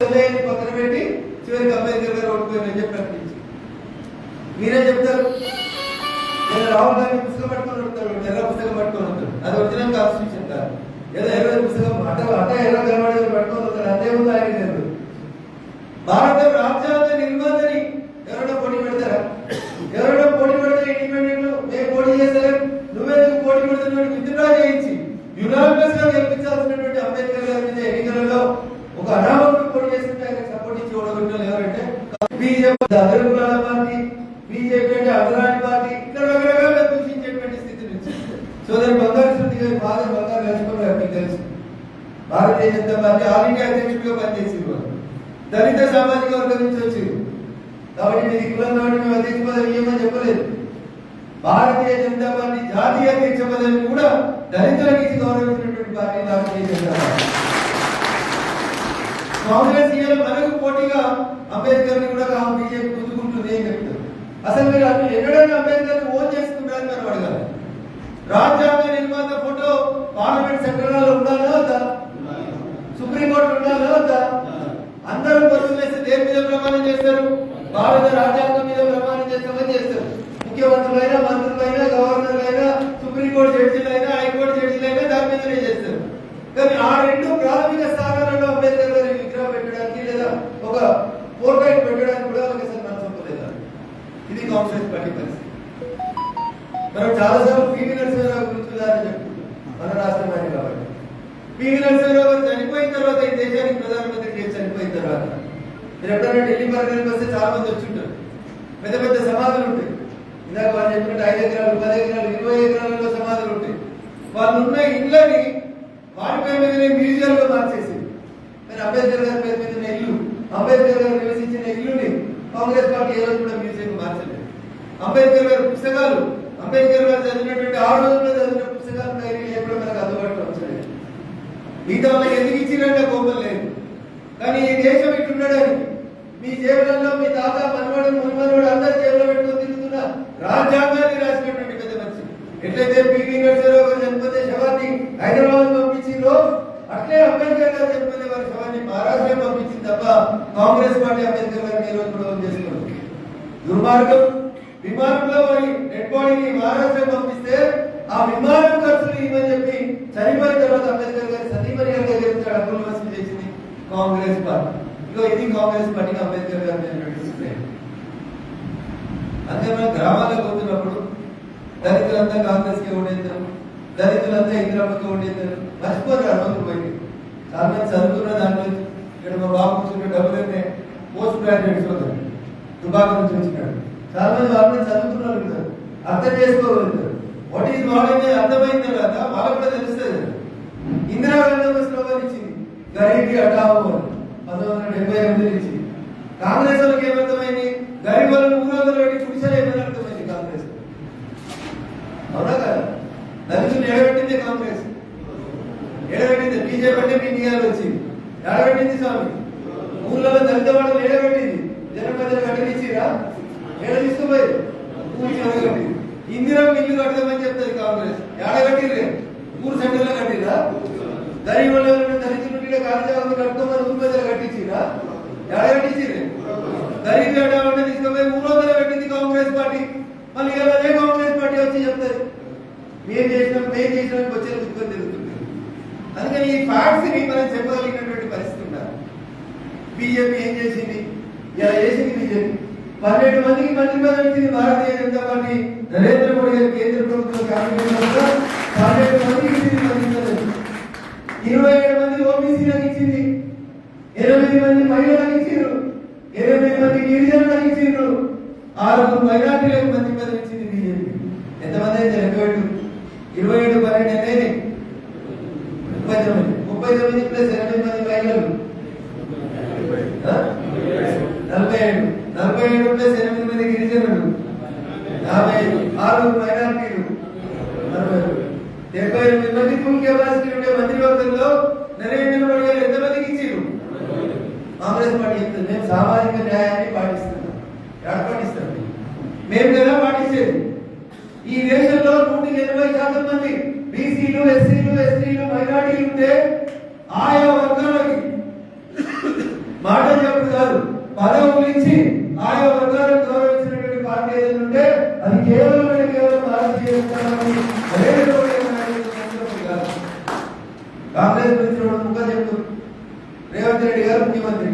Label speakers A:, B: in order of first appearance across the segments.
A: పక్కన పెట్టి చివరికి అంబేద్కర్ గారు ఓడిపోయారని చెప్పి ప్రకటించి మీరే చెప్తారు? నేను రాహుల్ గాంధీ పుస్తకం పట్టుకొని ఉంటాడు ఎర్ర పుస్తకం పట్టుకొని ఉంటాడు అది వచ్చినాక కాన్స్టిట్యూషన్ కాదు. ఏదో ఎర్ర పుస్తకం అట్ట అట్ట ఎర్ర కనబడి పట్టుకొని ఉంటాడు అదే ఉంది ఆయన భారత రాజ్యాంగ నిర్మాతని ఎవరైనా పోటీ పెడతారా ఎవరైనా పోటీ పెడితే ఇండిపెండెంట్ మేము పోటీ చేస్తలేం నువ్వెందుకు పోటీ పెడుతున్నాడు విత్డ్రా చేయించి యునానిమస్గా గెలిపించాల్సినటువంటి అంబేద్కర్ గారి మీద ఎన్నికలలో ఒక అనామకుడు పోటీ చేస్తుంటే ఆయన సపోర్ట్ ఇచ్చి ఓడగొట్టిన ఎవరంటే బీజేపీ అగ్రకులాల పార్టీ బీజేపీ అంటే అగ్రరాని పార్టీ ఇక్కడ రకరకాలుగా దూషించేటువంటి స్థితి నుంచి సోదరి బంగారు శృతి గారి ఫాదర్ బంగారు లక్ష్మణ్ మీకు తెలుసు. Bharatiya Janata party all India అధ్యక్షుడిగా పనిచేసి దళిత సామాజిక వర్గం నుంచి వచ్చింది. కాబట్టి మీరు కులం కాబట్టి మేము అధ్యక్ష పదవి ఇవ్వమని చెప్పలేదు. భారతీయ జనతా పార్టీ జాతీయ అధ్యక్ష పదవిని కూడా దళితులకి గౌరవించినటువంటి పార్టీ భారతీయ జనతా పార్టీ. కాంగ్రెస్ ఇవాళ మనకు పోటీగా అంబేద్కర్ని కూడా బీజేపీ గుంజుకుంటుంది అని చెప్తారు. అసలు మీరు అసలు ఎన్నడైనా అంబేద్కర్ ఓన్ చేసుకుంటారని మనం అడగాలి. రాజ్యాంగ నిర్మాత ఫోటో పార్లమెంట్ సెక్రటరీలో ఉండాలా వద్దా? సుప్రీంకోర్టు ఉండాలా వద్దా? అందరూ బస్సులు చేస్తే దేని మీద ప్రమాణం చేస్తారు? భారత రాజ్యాంగం మీద ప్రమాణం చేస్తామని చేస్తారు. ముఖ్యమంత్రులైనా మంత్రులైనా గవర్నర్లైనా సుప్రీంకోర్టు జడ్జిలైనా హైకోర్టు జడ్జిలైనా దాని మీదనే చేస్తారు కానీ ఆ రెండు ప్రాథమిక స్థానాలలో అంబేద్కర్ గారి విగ్రహం పెట్టడానికి లేదా ఒక పోర్ట్రైట్ పెట్టడానికి కూడా వాళ్ళకి అసలు మనసు ఒప్పలేదు ఇది కాంగ్రెస్ పార్టీ పరిస్థితి మనం చాలాసార్లు పివి నరసింహరావు గురించి ఉదాహరణ చెప్పుకుంటాం మన రాష్ట్రం ఆయన కాబట్టి పివి నరసింహరావు గారు చనిపోయిన తర్వాత ఈ దేశానికి ప్రధానమంత్రి చేసి చనిపోయిన తర్వాత మీరు ఎప్పుడైనా ఢిల్లీ పర్యటనకు వస్తే చాలా మంది వచ్చి ఉంటారు పెద్ద పెద్ద సమాధులు ఉంటాయి ఇందాక వాళ్ళు చెప్పినట్టు ఐదు ఎకరాలు పది ఎకరాలు ఇరవై ఎకరాలలో సమాధులు ఉంటాయి వాళ్ళు ఉన్న ఇళ్ళని వారి పేరు మీదనే మ్యూజియంలో మార్చేసి కానీ అంబేద్కర్ గారి పేరు మీద ఉన్న ఇల్లు అంబేద్కర్ గారు నివసించిన ఇల్లుని కాంగ్రెస్ పార్టీ ఏ రోజు కూడా మ్యూజియం మార్చలేదు. అంబేద్కర్ గారి పుస్తకాలు అంబేద్కర్ గారు చదివినటువంటి ఆ రోజుల్లో చదివిన పుస్తకాలు డైరీలు ఎప్పుడు మనకు అందుబాటులో వచ్చలేదు మిగతా వాళ్ళకి ఎందుకు ఇచ్చిరంటే కోపం లేదు. కానీ ఈ దేశం ఇట్లుండడానికి మీ జేబులలో మీ తాత మనవాడు మునిమనవాడు అందరు జేబులో పెట్టుకొని తిరుగుతున్న రాజ్యాంగాన్ని రాసినటువంటి పెద్ద మనిషి. ఎట్లయితే పివి నరసింహరావు గారు చనిపోతే శవాన్ని హైదరాబాద్ పంపించిందో అట్లే అంబేద్కర్ గారు చనిపోతే వారి సభని మహారాష్ట్ర పంపించింది తప్ప కాంగ్రెస్ పార్టీ అంబేద్కర్ గారిని ఈ రోజు కూడా చేసుకున్నారు దుర్మార్గం. విమానంలో మరి డెడ్ బాడీని మహారాష్ట్ర పంపిస్తే ఆ విమానం ఖర్చులు ఇవ్వని చెప్పి చనిపోయిన తర్వాత అంబేద్కర్ గారి సతీమణి గారి దగ్గర నుంచి డబ్బులు వసూలు చేసింది కాంగ్రెస్ పార్టీ. ఇదో ఇది కాంగ్రెస్ పార్టీకి అంబేద్కర్ గారు మీద అంతే మనం గ్రామాలకు పోతున్నప్పుడు దళితులంతా కాంగ్రెస్కి ఓడేద్దాం దళితులంతా ఇంద్రమ్మతో ఓడేద్దరు మర్చిపోరు ఆ రోజులు పోయి. చాలా మంది చదువుకున్న దాంట్లో ఇక్కడ మా బాబు కూర్చున్న డబ్బులనే పోస్ట్ గ్రాడ్యుయేట్ అవుతారు దుబాక నుంచి వచ్చినాడు. చాలా మంది వాళ్ళని చదువుతున్నారు కదా అర్థం చేసుకోగలుగుతారు వాట్ ఈజ్ వాట్ అర్థమైన తర్వాత వాళ్ళకు కూడా తెలుస్తుంది. ఇందిరాగాంధీ ఒక స్లోగన్ ఇచ్చింది. గరీబీ హటావో అని. పంతొమ్మిది వందల డెబ్బై ఎనిమిది నుంచి. కాంగ్రెస్ వాళ్ళకి ఏమర్థమైంది? గరీబ్ వాళ్ళని మూడు వందలు పెట్టి కుడిసెలు ఏమైనా అర్థమైంది కాంగ్రెస్ అవునా కదా? దళితులు ఎడబెట్టింది కాంగ్రెస్. ఎడబెట్టింది బీజేపీ అంటే మీ నియాలు వచ్చింది ఎడబెట్టింది స్వామి? ఊర్లలో దళిత వాళ్ళు ఏడబెట్టింది. జన ప్రజలు కట్టనిచ్చిరా? ఏడ తీసుకుపోయి ఇందిరా ఇల్లు కడదామని చెప్తుంది కాంగ్రెస్. ఎడగట్టిర్రే ఊరు సెంటర్లో కట్టిరా? దరి వాళ్ళు దళితులు ఉంటే కాలేజీ కట్టుకోమని ఊరు ప్రజలు కట్టించిరా? ఎడగట్టించిర్రే గరీబ్ ఎడవంటే తీసుకుపోయి ఊరు వందలు పెట్టింది కాంగ్రెస్ పార్టీ మళ్ళీ ఇలా అదే కాంగ్రెస్ పార్టీ వచ్చి చెప్తారు మేము చేసినాం మేము చేసినాం వచ్చే దుఃఖం జరుగుతుంది అందుకని ఈ ఫ్యాక్ట్స్ని మనం చెప్పగలిగినటువంటి పరిస్థితి ఉండాలి. బీజేపీ ఏం చేసింది? ఇలా చేసింది బీజేపీ. పన్నెండు మందికి మంత్రి పదవి ఇచ్చింది భారతీయ జనతా పార్టీ. నరేంద్ర మోడీ గారి కేంద్ర ప్రభుత్వం క్యాబినెట్ పన్నెండు మందికి ఇచ్చింది మంత్రి పదవి ఇరవై ఏడు మంది ఓబీసీలకు ఇచ్చింది. ఎనిమిది మంది మహిళలకు ఇచ్చిండ్రు. ఎనిమిది మంది గిరిజనులకు ఇచ్చిండ్రు. ఆరుగురు మైనార్టీలకు మంత్రి పదవి ఇచ్చింది బీజేపీ ఎంతమంది అయితే లెక్క పెట్టు ఇరవై ఏడు పన్నెండు అనేది ముప్పై తొమ్మిది. ముప్పై తొమ్మిది ప్లస్ ఎనిమిది మంది మహిళలు నలభై ఏడు. నలభై ఏడు ప్లస్ ఎనిమిది మంది గిరిజనులు. యాభై ఐదు. ఆరు మైనార్టీలు. అరవై డెబ్బై ఎనిమిది మంది ఫుల్ కెపాసిటీ ఉండే మంత్రివర్గంలో నరేంద్ర మోడీ గారు ఎంతమందికి ఇచ్చారు కాంగ్రెస్ పార్టీ చెప్తుంది. మేము సామాజిక న్యాయాన్ని పాటిస్తున్నాం. ఎక్కడ పాటిస్తాం మేము కదా పాటిస్తాం ఈ దేశంలో నూట ఎనభై శాతం మంది బీసీలు ఎస్సీలు ఎస్టీలు మైనార్టీలు ఉంటే ఆయా వర్గాలకి మాట చెప్పుడు కాదు పదవులు ఇచ్చి ఆయా వర్గాలకు గౌరవించినటువంటి పార్టీ ఏదైనా ఉంటే అది కేవలం కేవలం భారతీయ కాంగ్రెస్ గురించి ముఖ చెప్పు. రేవంత్ రెడ్డి గారు ముఖ్యమంత్రి.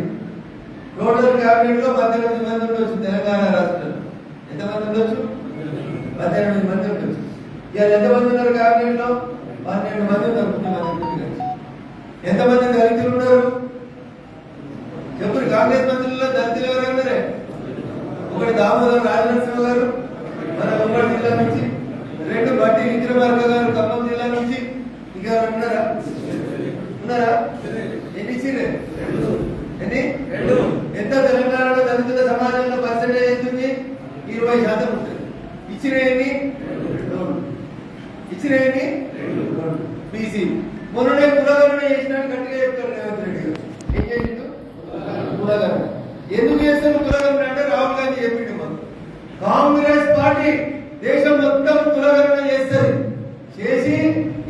A: టోటల్ క్యాబినెట్లో పద్దెనిమిది మంది ఉండొచ్చు తెలంగాణ రాష్ట్రంలో. ఎంతమంది ఉండొచ్చు? పద్దెనిమిది మంది ఉంటుంది ఇవాళ ఎంతమంది ఉన్నారు క్యాబినెట్ పన్నెండు మంది ఉన్నారు ముఖ్యమంత్రి గారు. ఎంతమంది దళితులు ఉన్నారు చెప్పు కాంగ్రెస్ మంత్రుల్లో దళితులు ఎవరన్నారే ఒకటి దామోదర్ రాజనరసింహ గారు మన ఉమ్మడి జిల్లా నుంచి రెండు బట్టి విక్రమార్క గారు ఖమ్మం జిల్లా నుంచి ఇంకా ఎవరు ఉన్నారా ఉన్నారా ఎన్ని ఇచ్చిరే ఎన్ని ఎంత తెలంగాణలో దళితుల సమాజంలో పర్సెంటేజ్ అవుతుంది ఇరవై శాతం ఉంటుంది ఇచ్చిన ఎన్ని ఇచ్చిన ఎన్ని బీసీ మొన్ననే కులగణన చేసినాడు గట్టిగా చెప్తారు రేవంత్ రెడ్డి గారు ఏం చేసిండు కులగణన ఎందుకు చేస్తారు కులగణన అంటే రాహుల్ గాంధీ చెప్పిండు మాకు కాంగ్రెస్ పార్టీ దేశం మొత్తం కులగణన చేస్తుంది చేసి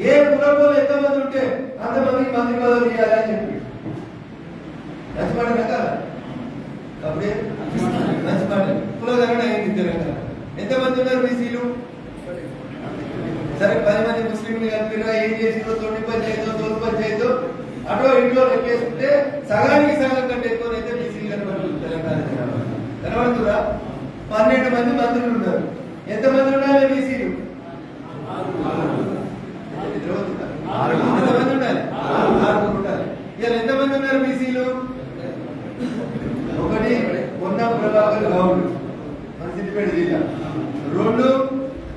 A: ఏ కులంలో ఎంతమంది ఉంటే అంతమందికి మంత్రి పదవులు అని చెప్పి. నచ్చిపాట కదా అప్పుడే నచ్చిపాట కులగణన అయింది తెలంగాణ. ఎంతమంది ఉన్నారు బీసీలు? సరే పది మంది ముస్లింలు కలిపినా ఏం చేసిందో తొండి పంచాయతీ తోలు పంచాయతీ. అటో ఇంట్లో లెక్కేసుకుంటే సగానికి సగం కంటే ఎక్కువ అయితే బీసీలు కనబడుతుంది తెలంగాణ కనబడుతుందా పన్నెండు మంది మంత్రులు ఉన్నారు. ఎంతమంది ఉన్నారు బీసీ బీసీలు ఎంతమంది ఉండాలి ఆరుగురు ఉండాలి ఇవాళ ఎంతమంది ఉన్నారు బీసీలు ఒకటి కొండా ప్రభాకర్ గౌడ్ మన సిద్దిపేట జిల్లా రెండు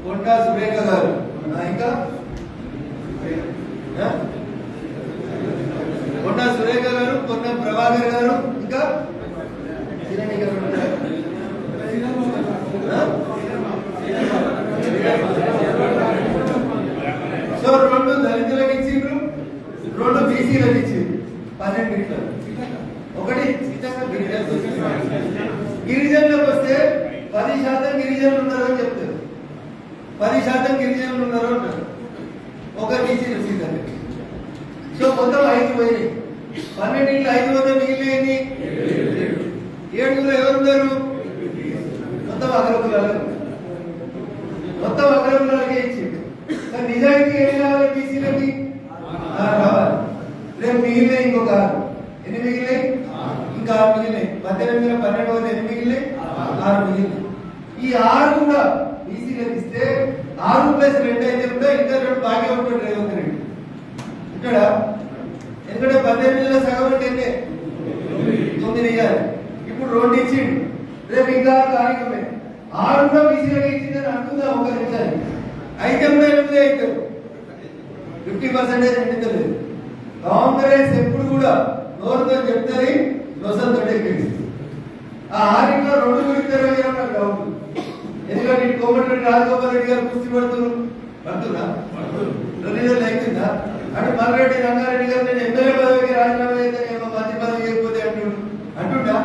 A: కొండా సురేఖ గారు ఇంకా కొండా సురేఖ గారు కొండ ప్రభాకర్ గారు ఇంకా? సో రెండు దళితులకు ఇచ్చిండ్రు రెండు బీసీలకు ఇచ్చిండ్రు. పన్నెండు ఇట్లా ఒకటి గిరిజనులకు గిరిజనులకు వస్తే పది శాతం గిరిజనులు ఉన్నారు అని చెప్తారు. పది శాతం గిరిజనులు ఉన్నారు అంటారు. ఒక ఇచ్చిన సీతని సో మొత్తం ఐదు పోయినాయి. పన్నెండింటిలో ఐదు పోతే మిగిలినవి ఏడుగురు ఎవరున్నారు? మొత్తం అగ్రకులాలు. మొత్తం అగ్రకులాలకే ఇచ్చింది. కానీ నిజానికి ఏం కావాలి బీసీలకి ఆరు రేపు మిగిలినాయి ఇంకొక ఎన్ని మిగిలినాయి? ఇంకా ఆరు మిగిలినాయి. పద్దెనిమిది వేల పన్నెండు వందల ఎన్ని మిగిలి ఆరు మిగిలినాయి ఈ ఆరు కూడా బీసీలకు ఇస్తే ఆరు ప్లస్ రెండు అయితే కూడా ఇంకా రెండు బాగా ఉంటాడు రేవంత్ రెడ్డి. ఇక్కడ ఎందుకంటే పద్దెనిమిదిలో సగం అంటే ఎన్నే? తొమ్మిది ఇవ్వాలి ఇప్పుడు రెండు ఇచ్చిండు. రేపు ఇంకా కార్యక్రమే ఆరు కూడా బీసీలకు ఇచ్చిందని అంటుందా ఒక నిమిషాన్ని అయితే కూడా ఎనిమిది అయితే ఫిఫ్టీ పర్సెంటేజ్ నిండుతలేదు కాంగ్రెస్ ఎప్పుడు కూడా నోరుతో చెప్తుంది నొసంతో గెలిస్తుంది ఆ ఆరింట్లో రెండు గురితారు నాకు డౌట్ ఎందుకంటే ఇటు కోమటిరెడ్డి రాజగోపాల్ రెడ్డి గారు కుస్తీ పడుతున్నారు. పడుతున్నా రెండు నెలలు అంటే మల్రెడ్డి రంగారెడ్డి గారు నేను ఎమ్మెల్యే పదవికి రాజీనామా అయితే నేను మంత్రి పదవి చేయకపోతే అంటుండు అంటుండా?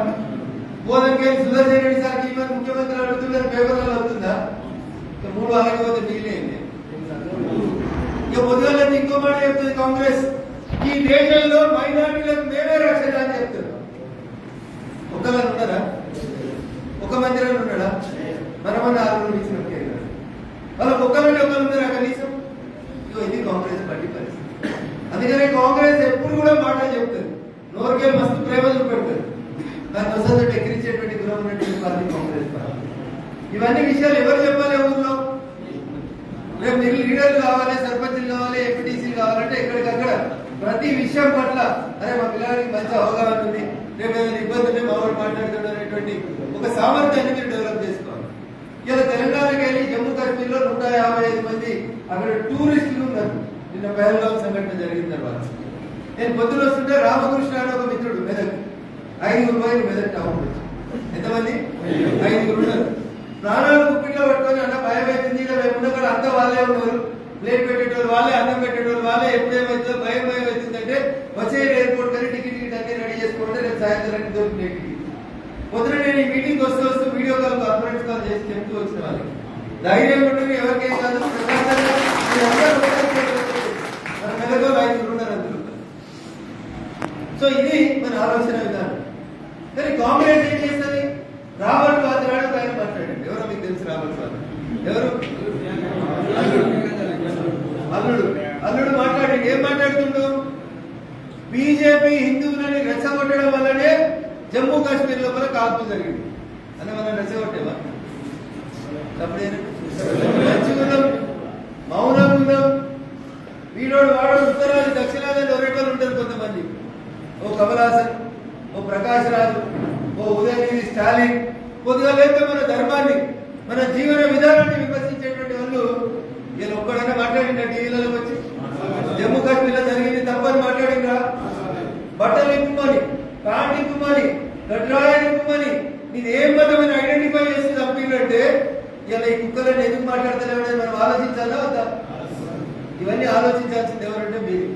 A: పోదంకే సుదర్శన్ రెడ్డి సార్కి ఈ మంది ముఖ్యమంత్రి అడుగుతున్నారు పేపర్లలో వస్తుందా మూడు ఆగిపోతే మిగిలింది. ఇక పొద్దుగా ఇంకో మాట చెప్తుంది కాంగ్రెస్. ఈ దేశంలో మైనారిటీలకు మేమే రక్షణ అని చెప్తున్నారు ఒక్కగా ఉన్నారా ఒక మందిరం ఉన్నాడా మనమన్న ఆరుగురు ఇచ్చిన వాళ్ళకి ఒక్కరంటే ఒకరు ఉన్నారా కనీసం ఇగో ఇది కాంగ్రెస్ పార్టీ పరిస్థితి. అందుకనే కాంగ్రెస్ ఎప్పుడు కూడా మాటలు చెప్తారు నోరుకే మస్తు ప్రేమ చూపెడతారు దాని వసంత ఎక్కిరించేటువంటి గురం ఉన్నటువంటి పార్టీ కాంగ్రెస్ పార్టీ. ఇవన్నీ విషయాలు ఎవరు చెప్పాలి ఊళ్ళో రేపు మీరు లీడర్లు కావాలి సర్పంచులు కావాలి ఎంపీటీసీలు కావాలంటే ఎక్కడికక్కడ ప్రతి విషయం పట్ల అరే మా పిల్లలకి మంచి అవగాహన ఉంది. రేపు ఏదైనా ఇబ్బంది ఉంటే మా వాడు అనేటువంటి ఒక సామర్థ్యాన్ని మీరు డెవలప్ చేసుకోవాలి. ఇలా తెలంగాణకి వెళ్ళి జమ్మూ కాశ్మీర్లో నూట యాభై ఐదు మంది అక్కడ టూరిస్టులు ఉన్నారు. నిన్న పహల్గాం సంఘటన జరిగిన తర్వాత. నేను పొద్దున వస్తుంటే రామకృష్ణ అని ఒక మిత్రుడు మెదక్. ఐదుగురు పోయి మెదక్ టౌన్ నుంచి ఎంతమంది? ఐదుగురు ఉన్నారు. ప్రాణాలు కుప్పిట్లో పట్టుకొని అన్న భయం అవుతుంది ఇలా మేము కూడా అంతా వాళ్ళే ఉన్నారు. ప్లేట్ పెట్టేటోళ్ళు వాళ్ళే అన్నం పెట్టేటోళ్ళు వాళ్ళే ఎప్పుడేమవుతుందో భయం భయం అవుతుందంటే వచ్చే ఎయిర్పోర్ట్ కానీ టికెట్ టికెట్ అన్ని రెడీ చేసుకుంటే రేపు సాయంత్రం దొరికిన పొద్దున నేను ఈ మీటింగ్ వస్తూ వస్తూ వీడియో కాల్ కాన్ఫరెన్స్ కాల్ చేసి చెప్తూ వచ్చిన వాళ్ళకి ధైర్యం ఉంటుంది ఎవరికేం కాదు మెదడులో ఐదుగురు ఉన్నారు అందులో. సో ఇది మన ఆలోచన విధానం. కానీ కాంగ్రెస్ ఏం చేస్తుంది? రాబర్ట్ వాద్రాడు ఒక ఆయన మాట్లాడండి. ఎవరో మీకు తెలుసు రాబర్ట్ వాద్రా ఎవరు? అల్లుడు అల్లుడు అల్లుడు మాట్లాడి ఏం మాట్లాడుతుండు బీజేపీ హిందువులని రెచ్చగొట్టడం వల్లనే జమ్మూ కాశ్మీర్ లోపల కాల్పు జరిగింది. అని మనం రెచ్చగొట్టేవా? మంచిగున్నాం మౌనం ఉన్నాం వీడోడు వాడోడు ఉత్తరాది దక్షిణాది ఎవరెక్కలు ఉంటారు కొంతమంది. ఓ కమలాసన్ ఓ ప్రకాష్ రాజు ఓ ఉదయనిధి స్టాలిన్. కొద్దిగా లేక మన ధర్మాన్ని మన జీవన విధానాన్ని విమర్శించేటువంటి వాళ్ళు నేను ఒక్కడనే మాట్లాడిండ టీవీలలో వచ్చి? జమ్మూ కాశ్మీర్లో జరిగింది తప్పని మాట్లాడిందా? బట్టలు ఇప్పుమని ప్యాంట్ ఇప్పుమని గడ్రాయలు ఇప్పుమని నేను ఏం మతమని ఐడెంటిఫై చేసి తప్పిందంటే ఇలా ఈ కుక్కలను ఎందుకు మాట్లాడతలేమని మనం ఆలోచించాలా వద్దా? ఇవన్నీ ఆలోచించాల్సింది ఎవరంటే మీరు.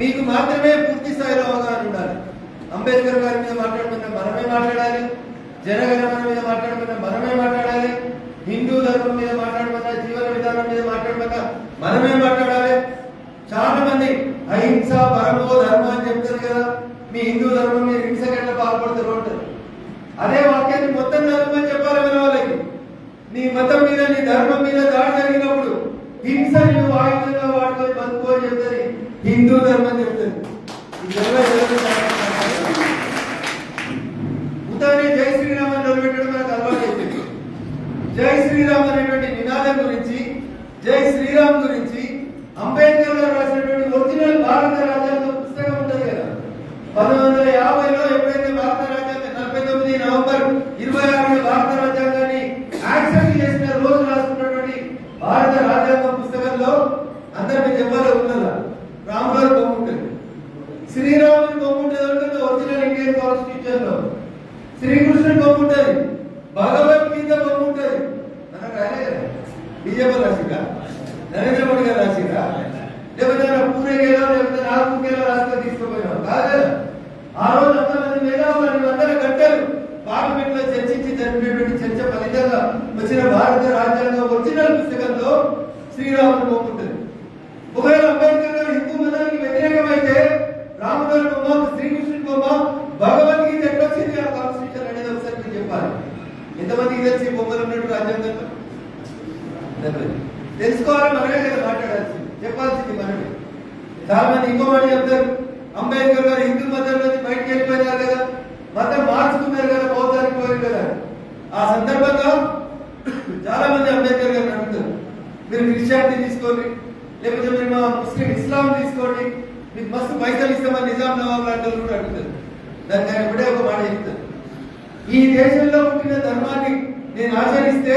A: మీకు మాత్రమే పూర్తి స్థాయిలో అవగాహన ఉండాలి. అంబేద్కర్ గారి మీద మాట్లాడుకున్న మనమే మాట్లాడాలి. జనగణమన మీద మాట్లాడుకున్న మనమే మాట్లాడాలి. హిందూ ధర్మం మీద మాట్లాడమన్నా జీవన విధానం మీద మాట్లాడమన్నా మనమే మాట్లాడాలి. చాలా మంది అహింస పరమో ధర్మం అని చెప్తారు కదా. మీ హిందూ ధర్మం మీరు హింసకి ఎట్లా పాల్పడతారు అంటారు. అదే వాక్యాన్ని మొత్తం ధర్మం అని చెప్పాలి మన వాళ్ళకి. నీ మతం మీద నీ ధర్మం మీద దాడి జరిగినప్పుడు హింస నువ్వు ఆయుధంగా వాడుకొని బతుకు అని చెప్తారు హిందూ ధర్మం చెప్తారు ఉదాహరణ జై శ్రీరామ్ అని నిలబెట్టడం మనకు అలవాటు జై శ్రీరామ్ అనేటువంటి నినాదం గురించి జై శ్రీరామ్ గురించి అంబేద్కర్ గారు రాసినటువంటి ఒరిజినల్ భారత రాజ్యాంగం పుస్తకం ఉంటది కదా పంతొమ్మిది వందల యాభైలో ఎప్పుడైతే భారత రాజ్యాంగం నలభై తొమ్మిది నవంబర్ ఇరవై ఆరున భారత రాజ్యాంగాన్ని యాక్సెప్ట్ చేసిన రోజు రాసుకున్నటువంటి భారత రాజ్యాంగ పుస్తకంలో అందరికీ చెప్పాలి ఉన్నదా రాముగారు బొమ్మ ఉంటుంది శ్రీరాముని బొమ్మ ఉంటుంది అంటే ఒరిజినల్ ఇండియన్ కాన్స్టిట్యూషన్లో శ్రీకృష్ణుడి బొమ్మ ఉంటుంది భగవద్గీత బొమ్మ ఉంటుంది మనకు రాయలే కదా బీజేపీ రాసిరా నరేంద్ర మోడీ గారు రాసిరా లేకపోతే నా పూణేకేలో లేకపోతే నాగపూర్కేలో రాసుకొని తీసుకుపోయినాం కాదు కదా ఆ రోజు అంతమంది మేధావులు వందల గంటలు పార్లమెంట్లో చర్చించి జరిపినటువంటి చర్చ ఫలితంగా వచ్చిన భారత రాజ్యాంగం ఒరిజినల్ పుస్తకంలో శ్రీరాముడు బొమ్మ ఉంటుంది ఒకవేళ అంబేద్కర్ గారు హిందూ మతానికి వ్యతిరేకమైతే రాముగారి బొమ్మ శ్రీకృష్ణుడి బొమ్మ భగవద్గీత ఎట్లా వచ్చింది ఆ కాన్స్టిట్యూషన్ అనేది ఒకసారి మీరు చెప్పాలి ఎంతమందికి తెలిసి ఈ బొమ్మలు ఉన్నట్టు రాజ్యాంగంలో తెలియదు. తెలుసుకోవాలి మనమే కదా మాట్లాడాల్సింది చెప్పాల్సింది మనమే చాలా మంది ఇంకో మాట చెప్తారు అంబేద్కర్ గారు హిందూ మతం నుంచి బయటకు వెళ్ళిపోయినారు కదా మతం మార్చుకున్నారు కదా బౌద్ధానికి పోయారు కదా ఆ సందర్భంగా చాలా మంది అంబేద్కర్ గారిని అడుగుతారు మీరు క్రిస్టియానిటీ తీసుకోండి లేకపోతే మీరు మా ముస్లిం ఇస్లాం తీసుకోండి. మీకు మస్తు పైసలు ఇస్తామని నిజాం నవాబ్ లాంటి వాళ్ళు కూడా అడుగుతారు. దాన్ని ఆయన ఇప్పుడే ఒక మాట చెప్తాను. ఈ దేశంలో పుట్టిన ధర్మాన్ని నేను ఆచరిస్తే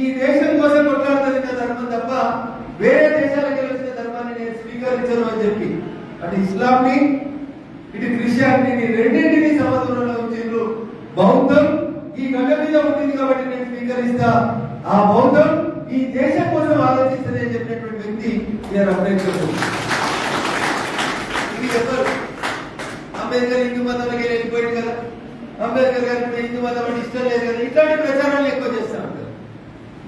A: ఈ దేశం కోసం కొట్లాడుతుంది నా ధర్మం తప్ప వేరే దేశాలకు వచ్చిన ధర్మాన్ని నేను స్వీకరించను అని చెప్పి. అటు ఇస్లాంని ఇటు క్రిస్టియానిటీని రెండింటిని సమదూరంలో ఉంచిండ్రు బౌద్ధం ఈ గడ్డ మీద ఉంటుంది కాబట్టి నేను స్వీకరిస్తా. ఆ బౌద్ధం ఈ దేశం కోసం ఆలోచిస్తుంది అని చెప్పినటువంటి వ్యక్తి నేను అంబేద్కర్. ఇది చెప్పరు అంబేద్కర్ హిందూ మతంలోకి వెళ్ళిపోయింది కదా. అంబేద్కర్ గారి హిందూ మతం అంటే ఇష్టం లేదు కదా. ఇట్లాంటి ప్రచారాలు ఎక్కువ చేస్తా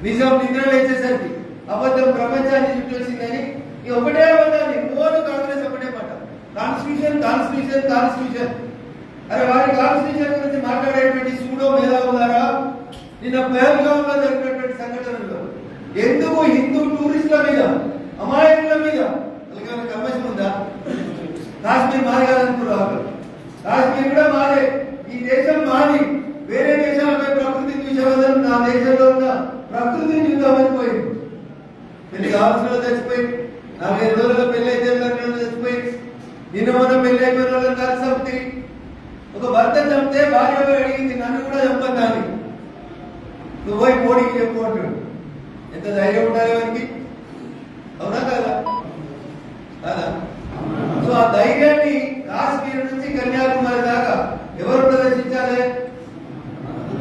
A: నిజం నిద్ర లేచేసరికి అబద్ధం ప్రపంచాన్ని చుట్టొచ్చిందని ఈ ఒకటే అబద్ధాన్ని మోడు కాంగ్రెస్ ఒకటే మాట. కాన్స్టిట్యూషన్ కాన్స్టిట్యూషన్ కాన్స్టిట్యూషన్ అరే వారి కాన్స్టిట్యూషన్ గురించి మాట్లాడేటువంటి సూడో మేధావులారా? నిన్న పేరుగాంలో జరిగినటువంటి సంఘటనలు. ఎందుకు హిందూ టూరిస్టుల మీద అమాయకుల మీద? వాళ్ళకి కమ్మసం ఉందా? కాశ్మీర్ మాది కాదనుకున్నారు కాశ్మీర్ కూడా మాదే ఈ దేశం మాది వేరే దేశాలపై ప్రకృతి చూసేవాళ్ళం నా దేశంలో ఉన్న ప్రకృతిని చూద్దామని పోయింది పెళ్ళి కావాల్సిన చచ్చిపోయి. నలభై నాలుగైదు రోజుల్లో పెళ్ళి అయితే చచ్చిపోయి. నిన్న మనం పెళ్ళి అయిపోయిన వాళ్ళని కలిసి చంపుతుంది ఒక భర్త చంపితే భార్య అడిగింది? నన్ను కూడా చంపద్దా అని. నువ్వు పోయి మోడీకి చెప్పు అంటాడు ఎంత ధైర్యం ఉండాలి వారికి అవునా కదా? కాదా సో ఆ ధైర్యాన్ని కాశ్మీర్ నుంచి కన్యాకుమారి దాకా ఎవరు ప్రదర్శించాలి?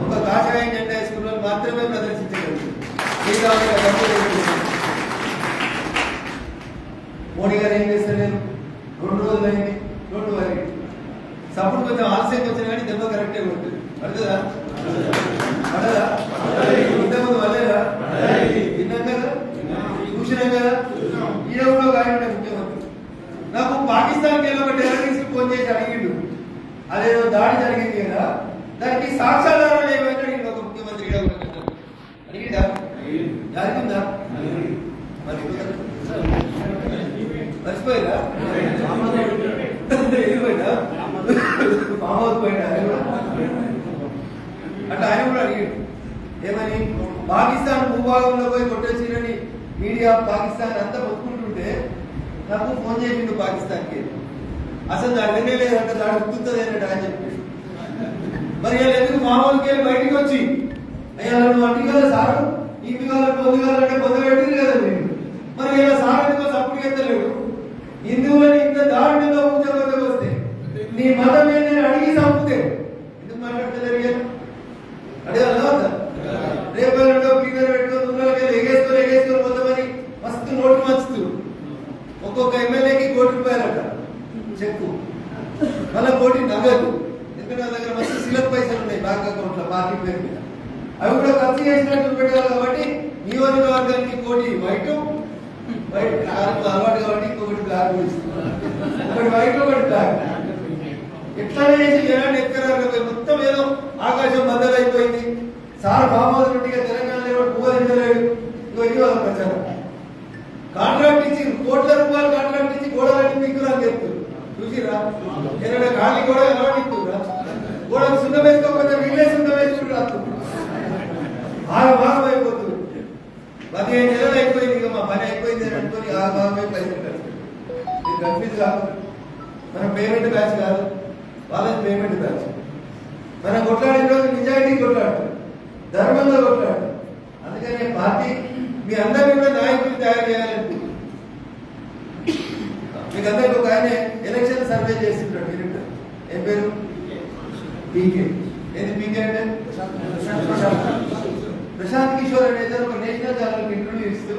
A: ఒక కాషాయం జెండా స్కూల్లో మాత్రమే ప్రదర్శించగలరు. మోడీ గారు ఏం చేస్తారు రెండు రోజులు అయింది. రెండు వారి సపోర్ట్ కొంచెం ఆలస్యం వచ్చిన కానీ దెబ్బ కరెక్టే ఉంటుంది పడుతుందా? పడదా ఇంతకుముందు వల్లేదా విన్నాం కదా చూసినాం కదా ఈయన కూడా ఒక ఆయన ఉండే ముఖ్యమంత్రి నాకు పాకిస్తాన్కి వెళ్ళి ఒక టెర్రరిస్ట్ ఫోన్ చేసి అడిగిండు అదేదో దాడి జరిగింది కదా. దానికి సాక్ష్యాధారాలు ఏమైనా అడిగింది ఒక ముఖ్యమంత్రి అడిగిందా జరిగిందా? మరి మర్చిపోయిందా పోయిందా కూడా? అంటే ఆయన కూడా అడిగాడు. ఏమని? పాకిస్తాన్ భూభాగంలో పోయి కొట్టేసిరని మీడియా పాకిస్తాన్ అంతా ఒప్పుకుంటుంటే నాకు ఫోన్ చేసిండు పాకిస్తాన్కి. అసలు దాంట్లోనే లేదంటే దాడు ఉత్తుతుంది అన్నట్టు ఆయన చెప్పాడు మరి వీళ్ళు ఎందుకు మామూలుకి వెళ్ళి బయటికి వచ్చి అయ్యా నన్ను అంటి కదా సారు ఇంటి కాదు పొద్దు పొద్దు పెట్టింది కదా నేను మరి ఇలా సార్ ఎందుకో సపోర్ట్ ఎత్తలేడు? హిందువులని ఇంత దారుణంగా ఊచకొద్దకు వస్తే నీ మతం ఏంటని అడిగి చంపుతే ఎందుకు మాట్లాడతలేరు ఇక? అడగాలా వద్దా? రేపు ఎల్లుండో ఫింగర్ పెట్టుకొని ఊళ్ళోకి వెళ్ళి ఎగేసుకొని ఎగేసుకొని పోతామని మస్తు నోటు మస్తు ఒక్కొక్క ఎమ్మెల్యేకి కోటి రూపాయలట చెక్కు మళ్ళీ కోటి నగదు ఎందుకంటే వాళ్ళ దగ్గర మస్తు సిలక్ పైసలు ఉన్నాయి బ్యాంక్ అకౌంట్లో పార్టీ పేరు మీద అవి కూడా ఖర్చు చేసినట్టు పెట్టాలి కాబట్టి నియోజకవర్గానికి కోటి వైట్ వైట్ నాకు అలవాటు కాబట్టి ఇంకొకటి బ్లాక్ ఇస్తున్నాను ఒకటి వైట్ ఒకటి బ్లాక్ ఎట్లా చేసి జనాన్ని ఎక్కరారు మొత్తం ఏదో ఆకాశం బద్దలైపోయింది ఉన్నట్టుగా ఫామ్ హౌస్ నుండి తెలంగాణలో ఎవరు పువ్వరించలేడు ఇది వాళ్ళ ప్రచారం. కాంట్రాక్ట్ ఇచ్చి కోట్ల రూపాయలు కాంట్రాక్ట్ ఇచ్చి గోడలన్నీ మీకు అని చెప్తారు చూసిరా ఏదైనా ఖాళీ గోడ ఎలా ఇస్తురా గోడకు సున్నం వేసుకోకపోతే వీళ్ళే సున్న వేసుకుంటూ రాస్తున్నారు ఆ భాగం అయిపోతుంది. పదిహేను నెలలు అయిపోయింది ఇక మా పని అయిపోయింది అని అనుకుని ఆరు భాగమే పైసలు ఇది కన్ఫ్యూజ్ కాదు మన పేమెంట్ బ్యాచ్ కాదు. వాళ్ళది పేమెంట్ బ్యాచ్ మన కొట్లాడిన రోజు నిజాయితీ కొట్లాడుతుంది ధర్మంగా కొట్లాడతారు అందుకనే పార్టీ మీ అందరినీ కూడా నాయకులు తయారు చేయాలని మీకు అందరికి ఒక ఆయన ఎలక్షన్ సర్వే చేస్తుంటాడు మీరు ఏం పేరు? పీకే. ఏది పీకే అంటే? ప్రశాంత్ కిషోర్ అనేది ఒక నేషనల్ ఛానల్ ఇంటర్వ్యూ ఇస్తూ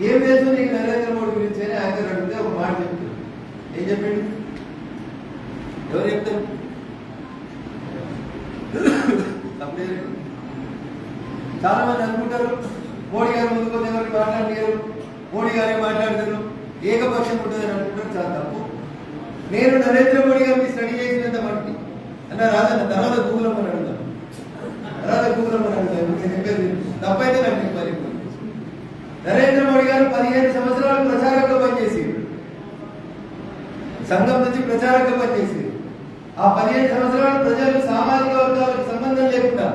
A: ఏం తెలుసు నీకు నరేంద్ర మోడీ గురించి అని ఆయన అడిగితే ఒక మాట చెప్తాడు. ఏం చెప్పండి? ఎవరు చెప్తారు తప్పలేదు. చాలా మంది అనుకుంటారు మోడీ గారు ముందుకు ఎవరికి మాట్లాడలేరు మోడీ గారే మాట్లాడతారు? ఏకపక్షం ఉంటుంది అని అనుకుంటారు చాలా తప్పు. నేను నరేంద్ర మోడీ గారికి స్టడీ చేసినంత మట్టి అన్న రాదన్న తర్వాత గూగుల్ అని అడుగుతాను. తర్వాత గూగుల్ అని అడుగుతాను నేను చెప్పేది తప్పైతే నాకు పని నరేంద్ర మోడీ గారు పదిహేను సంవత్సరాలు ప్రచారంగా పనిచేసి సంఘం నుంచి ప్రచారంగా పనిచేసి ఆ పదిహేను సంవత్సరాలు ప్రజలు సామాజిక వర్గాలకు సంబంధం లేకుండా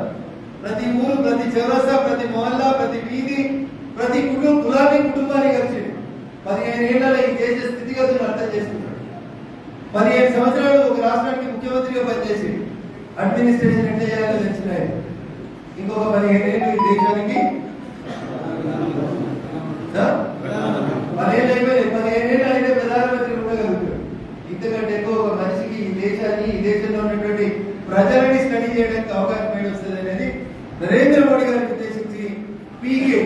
A: ప్రతి ఊరు ప్రతి చౌరస్తా ప్రతి మొహల్లా ప్రతి వీధి ప్రతి కుటుంబ గులాబీ కుటుంబాన్ని కలిసి పదిహేను ఏళ్ళలో ఈ దేశ స్థితిగతులను అర్థం చేసుకున్నాడు. పదిహేను సంవత్సరాలు ఒక రాష్ట్రానికి ముఖ్యమంత్రిగా పనిచేసి అడ్మినిస్ట్రేషన్ ఎట్లా చేయాలో తెలిసిన ఇంకొక పదిహేను ఏళ్ళు ఈ దేశానికి. పదిహేను అయిపోయింది పదిహేను ఏళ్ళు అయితే ప్రధానమంత్రి ఉండగలుగుతాడు. ఇంతకంటే ఎక్కువ ఒక మనిషికి ఈ దేశాన్ని ఈ దేశంలో ఉన్నటువంటి ప్రజలని స్టడీ చేయడానికి అవకాశం ఏమి వస్తుంది అనేది నరేంద్ర మోడీ గారిని ఉద్దేశించి పీకే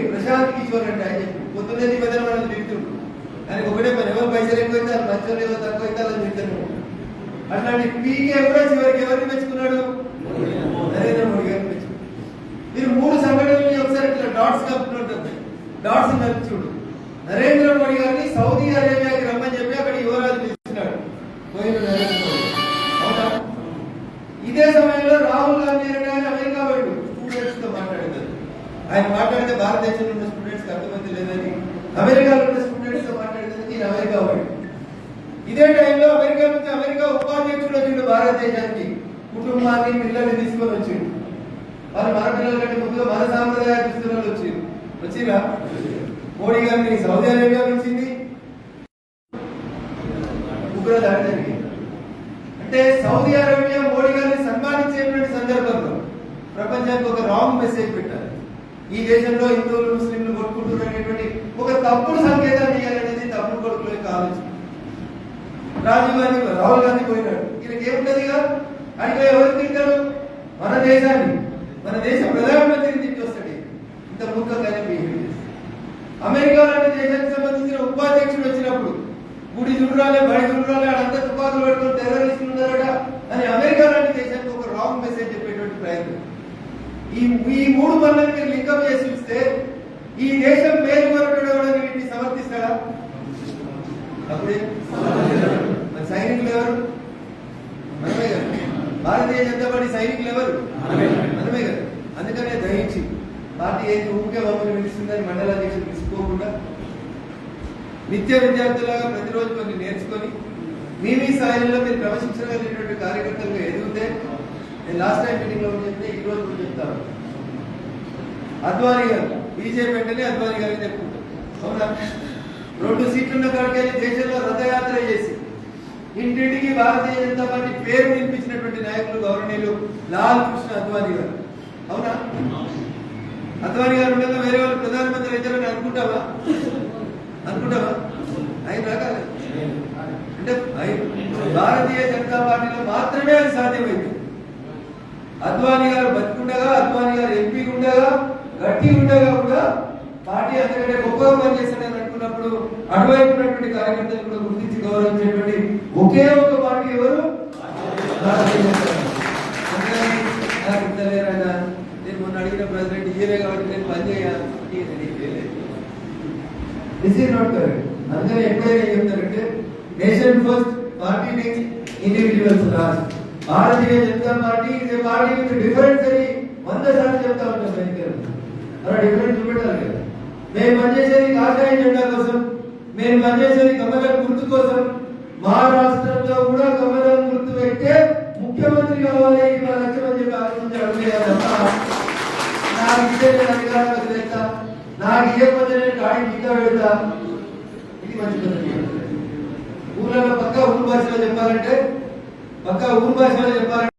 A: ప్రశాంత్ ఆయన చెప్పి. పొద్దున్నే పెద్దల మనల్ని తింటుండు ఆయన ఒకటే పని ఎవరు పైసలు ఎక్కువ అయితే మంచోళ్ళు ఎవరు తక్కువ అయితే అలా తింటారు అట్లాంటి పీకే కూడా చివరికి ఎవరిని మెచ్చుకున్నాడు? నరేంద్ర మోడీ గారిని మెచ్చుకున్నాడు. మీరు మూడు సంఘటనలు ఒకసారి ఇట్లా డాట్స్ కలుపుతుంటుంది డాట్స్ కలిపి చూడు. నరేంద్ర మోడీ గారిని సౌదీ అరేబియాకి రమ్మని చెప్పి అక్కడ యువరాజు పిలిచినాడు పోయిన నరేంద్ర మోడీ. అవునా? ఇదే సమయంలో రాహుల్ గాంధీ అనే ఆయన అమెరికా పోయాడు. స్టూడెంట్స్తో మాట్లాడతారు ఆయన మాట్లాడితే భారతదేశంలో ఉన్న లేదని అమెరికాలో ఉన్న స్టూడెంట్స్తో మాట్లాడితే ఈయన అమెరికా వాడు ఇదే టైంలో అమెరికా నుంచి అమెరికా ఉపాధ్యక్షుడు వచ్చిండు భారతదేశానికి. కుటుంబాన్ని పిల్లల్ని తీసుకొని వచ్చిండు. వాళ్ళు మన పిల్లల కంటే ముందుగా మన సాంప్రదాయ దుస్తులలో వచ్చింది వచ్చిరా? మోడీ గారిని సౌదీ అరేబియా పిలిచింది ఉగ్రదాడి జరిగింది. అంటే సౌదీ అరేబియా మోడీ గారిని సన్మానించేటువంటి సందర్భంలో ప్రపంచానికి ఒక రాంగ్ మెసేజ్ పెట్టారు. ఈ దేశంలో హిందువులు ముస్లింలు కొట్టుకుంటున్నారు అనేటువంటి ఒక తప్పుడు సంకేతాన్ని ఇవ్వాలనేది తప్పుడు కొడుకుల యొక్క ఆలోచన రాజీవ్ గాంధీ రాహుల్ గాంధీ పోయినాడు. ఈయనకి ఏముంటది ఇక? ఎవరు తింటారు? మన దేశాన్ని. మన దేశ ప్రధానమంత్రిని తిట్టి వస్తాడు. ఇంత మూర్ఖంగానే బిహేవ్ అమెరికా లాంటి దేశానికి సంబంధించిన ఉపాధ్యక్షుడు వచ్చినప్పుడు గుడి చూడాలి బడి చూడాలి అడంతా తుపాకులు పెట్టుకుని టెర్రరిస్టులు ఉన్నారట అని అమెరికా లాంటి దేశానికి ఒక రాంగ్ మెసేజ్ చెప్పేటువంటి ప్రయత్నం. ఈ ఈ మూడు పనులను మీరు లింకప్ చేసి చూస్తే ఈ దేశం పేరు వీటిని సమర్థిస్తాడా అప్పుడే మరి సైనికులు ఎవరు? మనమే కదా. భారతీయ జనతా పార్టీ సైనికులు ఎవరు? మనమే. కదా. అందుకనే దయించి పార్టీ ఏది ఊరికే మమ్మల్ని పిలుస్తుందని మండలాధ్యక్షులు పిలుచుకోకుండా నిత్య విద్యార్థులాగా ప్రతిరోజు కొన్ని నేర్చుకొని మీ మీ స్థాయిలో మీరు క్రమశిక్షణ కలిగినటువంటి కార్యకర్తలుగా ఎదిగితే నేను లాస్ట్ టైం మీటింగ్లో చెప్తే ఈ రోజు కూడా చెప్తాను. అద్వానీ గారు బీజేపీ అంటేనే అద్వానీ గారు చెప్పుకుంటాం అవునా? రెండు సీట్లున్న కాడికెళ్ళి దేశంలో రథయాత్ర చేసి ఇంటింటికి భారతీయ జనతా పార్టీ పేరు వినిపించినటువంటి నాయకులు గౌరవనీయులు లాల్ కృష్ణ అద్వానీ గారు. అవునా? అద్వానీ గారు ఉండగా వేరే వాళ్ళు ప్రధానమంత్రి అవుతారని అనుకుంటావా? అనుకుంటావా? ఆయన రాగాలి అంటే భారతీయ జనతా పార్టీలో మాత్రమే అది సాధ్యమైంది. అద్వానీ గారు బతికుండగా అద్వానీ గారు ఎంపీ ఉండగా గట్టి ఉండగా కూడా పార్టీ అంతకంటే గొప్పగా పనిచేస్తాడని ఉన్నప్పుడు అటువైపు ఉన్నటువంటి కార్యకర్తలు కూడా గుర్తించి గౌరవించేటువంటి ఒకే ఒక పార్టీ ఎవరు నేను మొన్న అడిగిన ప్రెసిడెంట్ ఇయ్యలే కాబట్టి నేను పని చేయాలి దిస్ ఈజ్ నాట్ కరెక్ట్ అందుకని ఎప్పుడైనా ఏం చెప్తారంటే nation first party next individuals last Bharatiya Janata party ఇది పార్టీ విత్ డిఫరెన్స్ అని వంద సార్లు చెప్తా ఉంటాం సైనికులు అలా డిఫరెన్స్ చూపెట్టాలి కదా మేము పనిచేసేది కాషాయ జెండా కోసం మేము పనిచేసేది కమలం గుర్తు కోసం. మహారాష్ట్రంలో కూడా కమలం గుర్తు పెట్టే ముఖ్యమంత్రి కావాలి మా లక్షలు అని చెప్పి ఆలోచించి నాకు ఇచ్చే నేను అధికారంలోకి తెస్తా నాకు ఇవ్వకపోతే నేను గాడి గీత పెడతా. ఇది మంచి పద్ధతి. ఊళ్ళలో పక్క ఊరు భాషలో చెప్పాలంటే పక్క ఊరు భాషలో చెప్పాలంటే